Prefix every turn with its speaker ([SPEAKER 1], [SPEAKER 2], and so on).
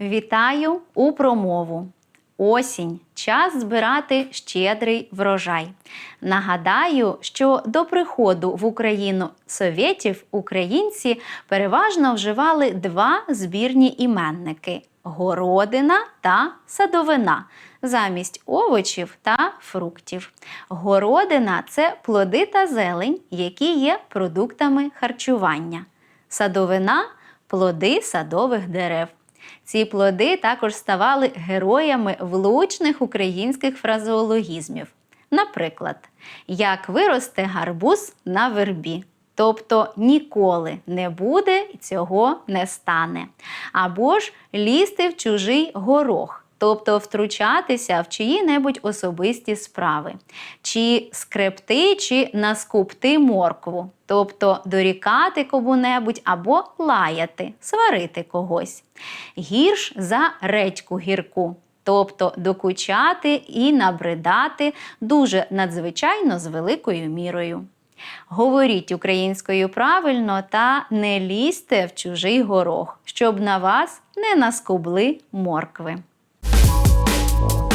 [SPEAKER 1] Вітаю у промову. Осінь час збирати щедрий врожай. Нагадаю, що до приходу в Україну совєтів українці переважно вживали два збірні іменники городина та садовина замість овочів та фруктів. Городина це плоди та зелень, які є продуктами харчування. Садовина плоди садових дерев. Ці плоди також ставали героями влучних українських фразеологізмів. Наприклад, як виросте гарбуз на вербі. Тобто ніколи не буде цього не стане. Або ж лізти в чужий горох, тобто втручатися в чиї-небудь особисті справи, чи скрепти, чи наскупти моркву, тобто дорікати кому-небудь або лаяти, сварити когось. Гірш за редьку гірку. Тобто докучати і набридати дуже надзвичайно з великою мірою. Говоріть українською правильно та не лізьте в чужий горох, щоб на вас не наскубли моркви. fall.